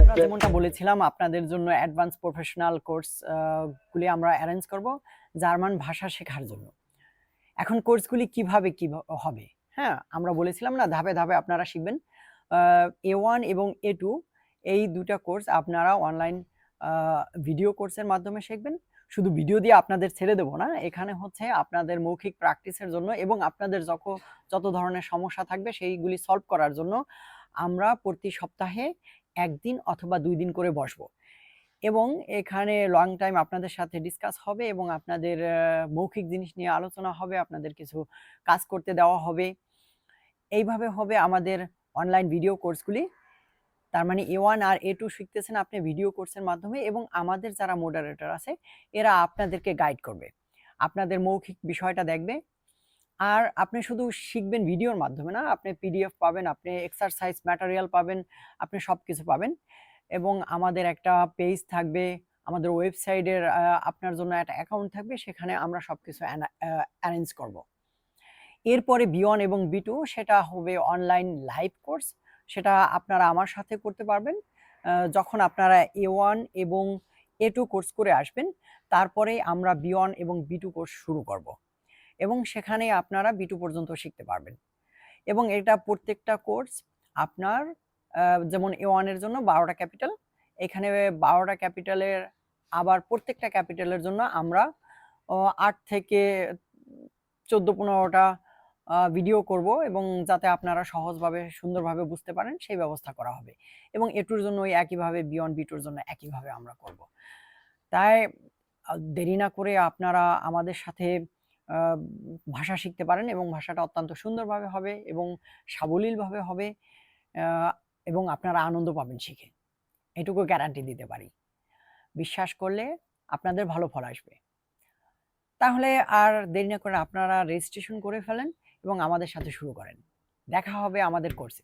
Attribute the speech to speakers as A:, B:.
A: আমরা যেমনটা বলেছিলাম আপনাদের জন্য অ্যাডভান্স প্রফেশনাল কোর্স গুলি আমরা অ্যারেঞ্জ করব জার্মান ভাষা শেখার জন্য। এখন কোর্সগুলি কীভাবে কি হবে? হ্যাঁ আমরা বলেছিলাম না ধাপে ধাপে আপনারা শিখবেন। এ ওয়ান এবং এ টু এই দুটা কোর্স আপনারা অনলাইন ভিডিও কোর্সের মাধ্যমে শিখবেন। শুধু ভিডিও দিয়ে আপনাদের ছেড়ে দেবো না, এখানে হচ্ছে আপনাদের মৌখিক প্র্যাকটিসের জন্য এবং আপনাদের যত যত ধরনের সমস্যা থাকবে সেইগুলি সলভ করার জন্য আমরা প্রতি সপ্তাহে একদিন অথবা দুই দিন করে বসবো। এবং এখানে লং টাইম আপনাদের সাথে ডিসকাস হবে এবং আপনাদের মৌখিক জিনিস নিয়ে আলোচনা হবে, আপনাদের কিছু কাজ করতে দেওয়া হবে। এইভাবে হবে আমাদের অনলাইন ভিডিও কোর্সগুলি তার মানে এ ওয়ান আর এ টু শিখতেছেন, আপনি ভিডিও কোর্সের মাধ্যমে এবং আমাদের যারা মোডারেটর আছে, এরা আপনাদেরকে গাইড করবে। আপনাদের মৌখিক বিষয়টা দেখবে। আর আপনি শুধু শিখবেন ভিডিওর মাধ্যমে না, আপনি পিডিএফ পাবেন, আপনি এক্সারসাইজ ম্যাটেরিয়াল পাবেন, আপনি সব কিছু পাবেন। এবং আমাদের একটা পেজ থাকবে, আমাদের ওয়েবসাইটের আপনার জন্য একটা অ্যাকাউন্ট থাকবে, সেখানে আমরা সব কিছু অ্যারেঞ্জ করব। এরপরে বিয়ন এবং বি টু সেটা হবে অনলাইন লাইভ কোর্স সেটা আপনারা আমার সাথে করতে পারবেন। যখন আপনারা এ ওয়ান এবং এ টু কোর্স করে আসবেন, তারপরে আমরা বিয়ন এবং বি টু কোর্স শুরু করব এবং সেখানে আপনারা বি টু পর্যন্ত শিখতে পারবেন। এবং এটা প্রত্যেকটা কোর্স আপনার যেমন এ ওয়ানের জন্য বারোটা ক্যাপিটাল এখানে বারোটা ক্যাপিটালের আবার প্রত্যেকটা ক্যাপিটালের জন্য আমরা আট থেকে চোদ্দ, পনেরোটা ভিডিও করব এবং যাতে আপনারা সহজভাবে, সুন্দরভাবে বুঝতে পারেন সেই ব্যবস্থা করা হবে। এবং এটুর জন্য ওই একইভাবে বিয়ন্ড বিটুর জন্য একইভাবে আমরা করব। তাই দেরি না করে আপনারা আমাদের সাথে ভাষা শিখতে পারেন এবং ভাষাটা অত্যন্ত সুন্দরভাবে হবে এবং সাবলীলভাবে হবে এবং আপনারা আনন্দ পাবেন শিখে। এটুকু গ্যারান্টি দিতে পারি। বিশ্বাস করলে আপনাদের ভালো ফল আসবে। তাহলে আর দেরি না করে আপনারা রেজিস্ট্রেশন করে ফেলেন এবং আমাদের সাথে শুরু করেন। দেখা হবে আমাদের কোর্সে